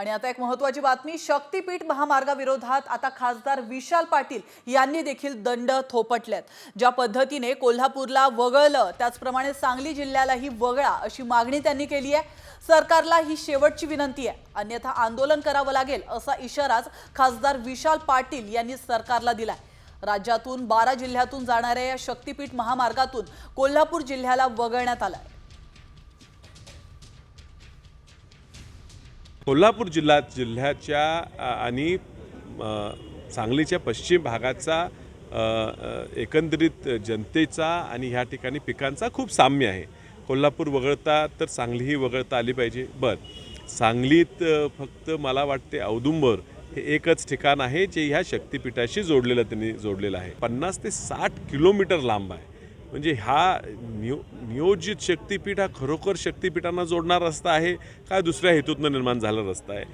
आणि आता एक महत्वाची बातमी शक्तीपीठ महामार्गाविरोधात आता खासदार विशाल पाटील यांनी देखील दंड थोपटल्यात ज्या पद्धतीने कोल्हापूरला वगळलं त्याचप्रमाणे सांगली जिल्ह्यालाही वगळा अशी मागणी त्यांनी केली आहे. सरकारला ही शेवटची विनंती आहे. अन्यथा आंदोलन करावं लागेल असा इशाराच खासदार विशाल पाटील यांनी सरकारला दिलाय. राज्यातून बारा जिल्ह्यातून जाणाऱ्या या शक्तीपीठ महामार्गातून कोल्हापूर जिल्ह्याला वगळण्यात आलाय. कोल्हापूर जिल्ह्यात जिल्ह्याच्या आणि सांगलीच्या पश्चिम भागाचा एकंदरीत जनतेचा आणि ह्या ठिकाणी पिकांचा खूप साम्य आहे. कोल्हापूर वगळता तर सांगलीही वगळता आली पाहिजे. बरं सांगलीत फक्त मला वाटते औदुंबर हे एकच ठिकाण आहे जे ह्या शक्तिपीठाशी जोडलेलं त्यांनी जोडलेलं आहे. पन्नास ते साठ किलोमीटर लांब आहे. म्हणजे हा नियो नियोजित शक्तीपीठ हा खरोखर शक्तीपीठांना जोडणारा रस्ता आहे काय दुसऱ्या हेतूतनं निर्माण झाला रस्ता आहे?